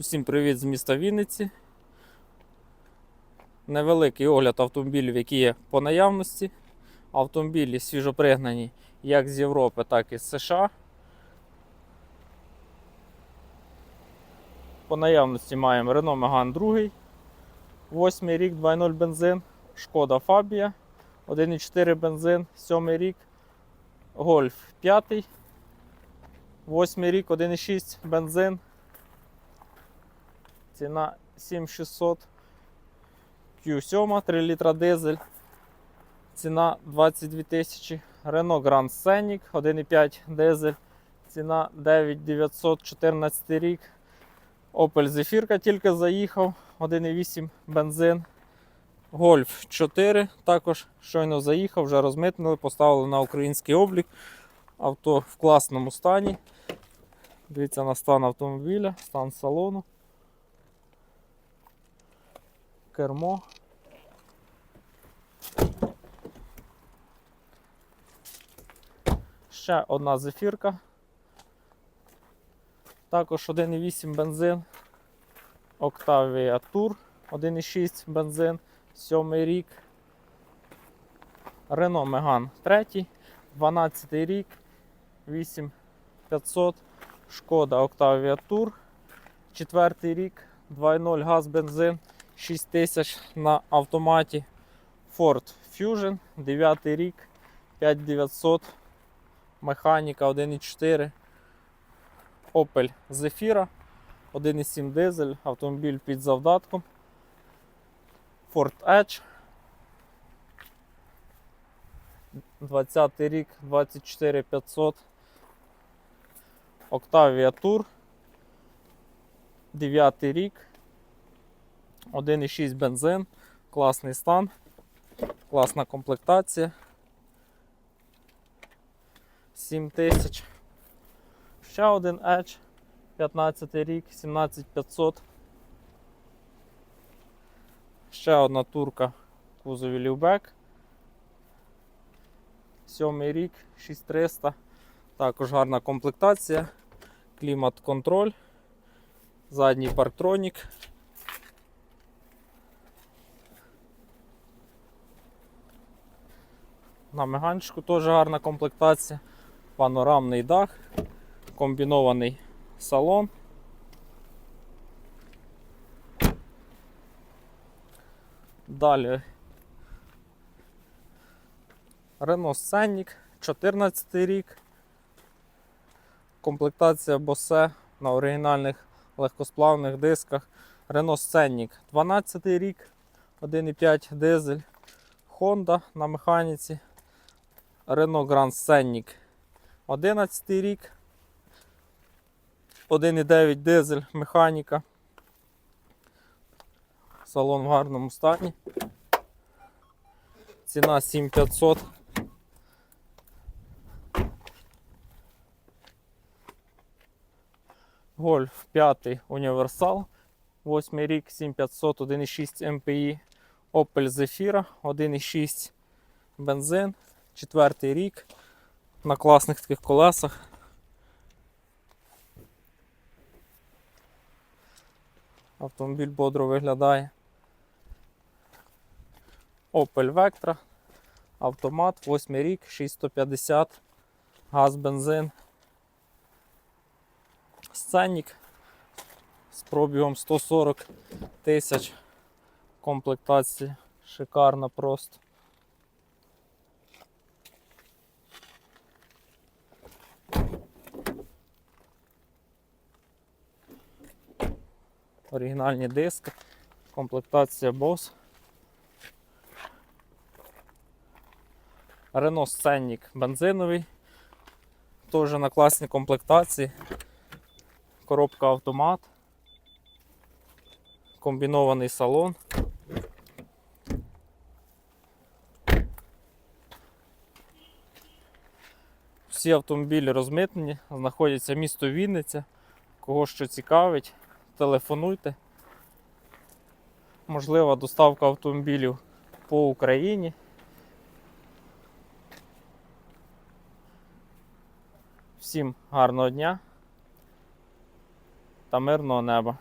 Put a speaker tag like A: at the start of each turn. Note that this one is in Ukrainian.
A: Усім привіт з міста Вінниці. Невеликий огляд автомобілів, які є по наявності. Автомобілі свіжопригнані як з Європи, так і з США. По наявності маємо Renault Megane 2, 8 рік, 2.0 бензин, Шкода Фабія, 1.4 бензин, 7 рік, Golf 5, 8 рік, 1.6 бензин. Ціна 7600 Q7, 3 літра дизель. Ціна 22 тисячі. Renault Grand Scenic 1,5 дизель. Ціна 9914 рік. Opel Zafirka тільки заїхав. 1,8 бензин. Golf 4 також щойно заїхав, вже розмитнили, поставили на український облік. Авто в класному стані. Дивіться на стан автомобіля, стан салону. Кермо. Ще одна зефірка. Також 1,8 бензин. Octavia Tour 1,6 бензин, 7 рік. Renault Megane 3, 12 рік, 8500. Шкода Octavia Tour, 4 рік, 2.0 газ бензин. 6 тисяч на автоматі Ford Fusion, 9 рік, 5900, механіка 1.4, Opel Zafira, 1.7 дизель, автомобіль під завдатком, Ford Edge, 20 рік, 24500, Octavia Tour, 9 рік. 1,6 бензин, класний стан, класна комплектація. 7 тисяч. Ще один Edge, 15 рік, 17500. Ще одна турка кузові Любек. 7 рік, 6300. Також гарна комплектація, клімат-контроль, задній парктронік. На меганчику теж гарна комплектація, панорамний дах, комбінований салон. Далі Renault Scenic, 14 рік. Комплектація Bose на оригінальних легкосплавних дисках. Renault Scenic 12 рік, 1,5 дизель, Honda на механіці. Renault Grand Scenic 11 рік. 1,9 дизель механіка. Салон в гарному стані. Ціна 7500. Гольф 5 універсал. 8 рік, 7500, 1,6 МПІ. Opel Zafira 1,6 бензин. Четвертий рік на класних таких колесах. Автомобіль бодро виглядає. Opel Vectra, автомат, 8 рік, 6150, газ, бензин. Сценник з пробігом 140 тисяч. Комплектація шикарна просто. Оригінальні диски, комплектація Boss. Renault Scenic бензиновий, теж на класній комплектації, коробка автомат, комбінований салон. Всі автомобілі розмитнені, знаходяться місто Вінниця. Кого що цікавить, телефонуйте. Можлива доставка автомобілів по Україні. Всім гарного дня та мирного неба.